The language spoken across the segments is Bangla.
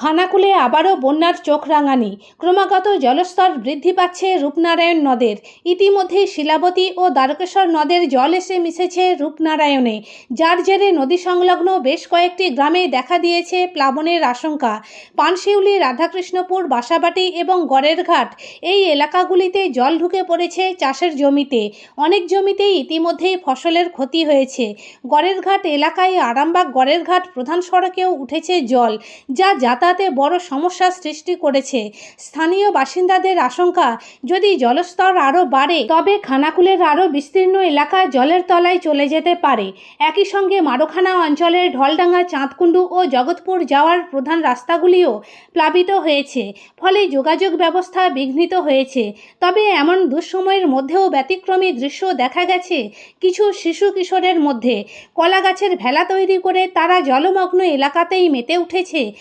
খানাকুলে আবারও বন্যার চোখ রাঙানি। ক্রমাগত জলস্তর বৃদ্ধি পাচ্ছে রূপনারায়ণ নদের। ইতিমধ্যেই শিলাবতী ও দ্বারকেশ্বর নদের জল এসে মিশেছে রূপনারায়ণে। যার জেরে নদী সংলগ্ন বেশ কয়েকটি গ্রামে দেখা দিয়েছে প্লাবনের আশঙ্কা। পানশিউলি, রাধাকৃষ্ণপুর, বাসাবাটি এবং গড়ের ঘাট এই এলাকাগুলিতে জল ঢুকে পড়েছে চাষের জমিতে। অনেক জমিতেই ইতিমধ্যেই ফসলের ক্ষতি হয়েছে। গড়ের ঘাট এলাকায় আরামবাগ গড়ের ঘাট প্রধান সড়কেও উঠেছে জল, যা যাতায়াতে বড় সমস্যার সৃষ্টি করেছে। স্থানীয় বাসিন্দাদের আশঙ্কা, যদি জলস্তর আরও বাড়ে, তবে খানাকুলের আরও বিস্তীর্ণ এলাকা জলের তলায় চলে যেতে পারে। একই সঙ্গে মারোখানা অঞ্চলের ঢলডাঙ্গা, চাঁদকুণ্ডু ও জগৎপুর যাওয়ার প্রধান রাস্তাগুলিও প্লাবিত হয়েছে। ফলে যোগাযোগ ব্যবস্থা বিঘ্নিত হয়েছে। তবে এমন দুঃসময়ের মধ্যেও ব্যতিক্রমী দৃশ্য দেখা গেছে কিছু শিশু কিশোরের মধ্যে। কলা গাছের ভেলা তৈরি করে তারা জলমগ্ন এলাকাতেই মেতে উঠেছে।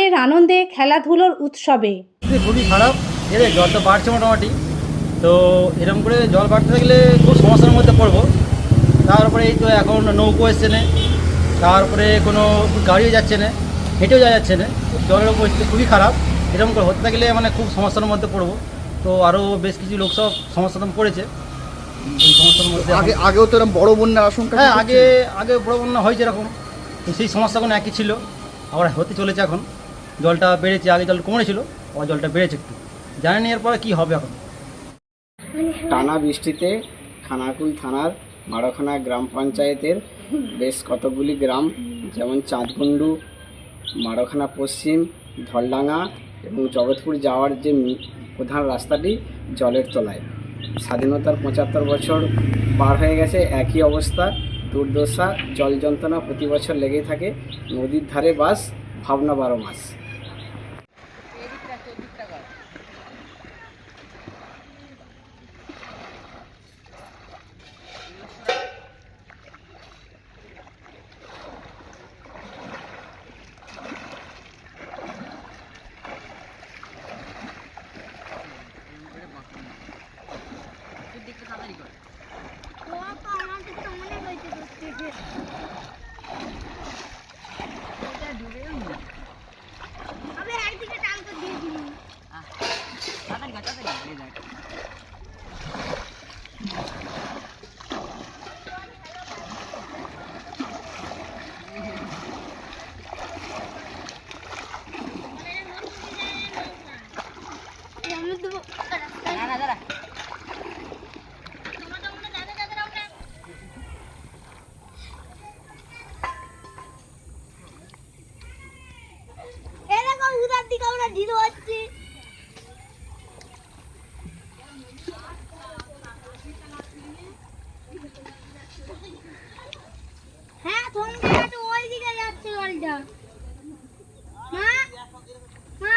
স্নানের আনন্দে খেলাধুলোর উৎসবে। খুবই খারাপ। এর জল তো বাড়ছে মোটামুটি। তো এরকম করে জল বাড়তে থাকলে খুব সমস্যার মধ্যে পড়ব। তারপরে এই তো এখন নৌকো এসছে না। তারপরে কোনো গাড়িও যাচ্ছে না। হেঁটেও যাওয়া যাচ্ছে না। জলের পরিস্থিতি খুবই খারাপ। এরকম করে হতে থাকলে মানে খুব সমস্যার মধ্যে পড়ব। তো আরও বেশ কিছু লোক সব সমস্যার মধ্যে পড়েছে। এই সমস্যার মধ্যে আগে আগেও তো এরকম বড় বন্যার আশঙ্কা হ্যাঁ আগে আগে বড় বন্যা হয়েছে এরকম। তো সেই সমস্যাগুলো একই ছিল। আবার হতে চলেছে এখন। জলটা বেড়েছে, আগে জল কমেছিল আবার জলটা বেড়েছে একটু। জানেন এরপরে কী হবে এখন? টানা বৃষ্টিতে খানাকুল থানার মারখানা গ্রাম পঞ্চায়েতের বেশ কতগুলি গ্রাম, যেমন চাঁদকুণ্ডু মারখানা পশ্চিম, ধলডাঙ্গা এবং জগৎপুর যাওয়ার যে প্রধান রাস্তাটি জলের তলায়। স্বাধীনতার পঁচাত্তর বছর পার হয়ে গেছে, একই অবস্থা, দুর্দশা, জল যন্ত্রণা প্রতি বছর লেগেই থাকে। নদীর ধারে বাস, ভাবনা বারো মাস। আমি একদিকে টানতে দিয়ে দিই। আমি দেবো না না দাঁড়া এরকম আমরা ঢিল হচ্ছি হ্যাঁ থমকে গেছে ওই দিকে যাচ্ছে জলটা। মা মা।